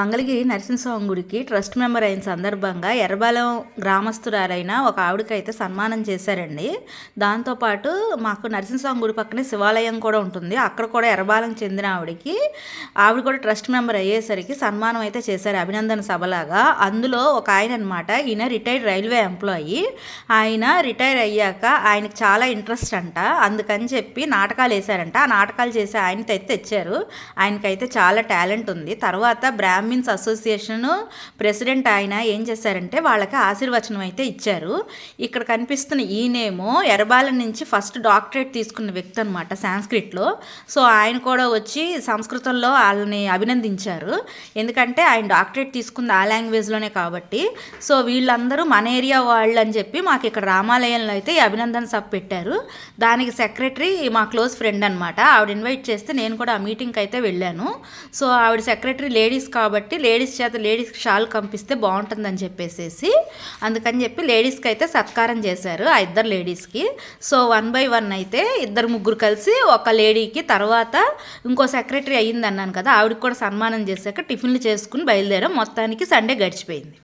మంగళగిరి నరసింహస్వామి గుడికి trust member అయిన సందర్భంగా ఎర్రబాలెం గ్రామస్తురాలైన ఒక ఆవిడకైతే సన్మానం చేశారండి. దాంతోపాటు మాకు నరసింహస్వామి గుడి పక్కనే శివాలయం కూడా ఉంటుంది. అక్కడ కూడా ఎర్రబాలెం చెందిన ఆవిడకి ఆవిడ కూడా ట్రస్ట్ మెంబర్ అయ్యేసరికి సన్మానం అయితే చేశారు అభినందన సభలాగా. అందులో ఒక ఆయన అనమాట ఈయన రిటైర్డ్ రైల్వే ఎంప్లాయీ. ఆయన రిటైర్ అయ్యాక ఆయనకు చాలా ఇంట్రెస్ట్ అంట. అందుకని చెప్పి నాటకాలు వేశారంట. ఆ నాటకాలు చేసి ఆయనతో అయితే తెచ్చారు. ఆయనకైతే చాలా టాలెంట్ ఉంది. తర్వాత బ్రాహ్మిన్స్ అసోసియేషన్ ప్రెసిడెంట్ ఆయన ఏం చేశారంటే వాళ్ళకి ఆశీర్వచనం అయితే ఇచ్చారు. ఇక్కడ కనిపిస్తున్న ఈయనేమో ఎర్రబాల నుంచి ఫస్ట్ డాక్టరేట్ తీసుకున్న వ్యక్తి అనమాట సాంస్క్రిట్లో. సో ఆయన కూడా వచ్చి సంస్కృతంలో వాళ్ళని అభినందించారు. ఎందుకంటే ఆయన డాక్టరేట్ తీసుకుంది ఆ లాంగ్వేజ్లోనే కాబట్టి. సో వీళ్ళందరూ మన ఏరియా వాళ్ళు అని చెప్పి మాకు ఇక్కడ రామాలయంలో అయితే ఈ అభినందన సభ పెట్టారు. దానికి సెక్రటరీ మా క్లోజ్ ఫ్రెండ్ అనమాట ఆవిడ ఇన్వైట్ చేస్తే నేను కూడా ఆ మీటింగ్కి అయితే వెళ్ళాను. సో ఆవిడ సెక్రటరీ లేడీస్ కాబట్టి కాబట్టి లేడీస్ చేత లేడీస్కి షాల్ కంపిస్తే బాగుంటుందని చెప్పేసేసి అందుకని చెప్పి లేడీస్కి అయితే సత్కారం చేశారు ఆ ఇద్దరు లేడీస్కి. సో వన్ బై వన్ అయితే ఇద్దరు ముగ్గురు కలిసి ఒక లేడీకి తర్వాత ఇంకో సెక్రటరీ అయ్యింది అన్నాను కదా ఆవిడకి కూడా సన్మానం చేశాక టిఫిన్లు చేసుకుని బయలుదేరాం. మొత్తానికి సండే గడిచిపోయింది.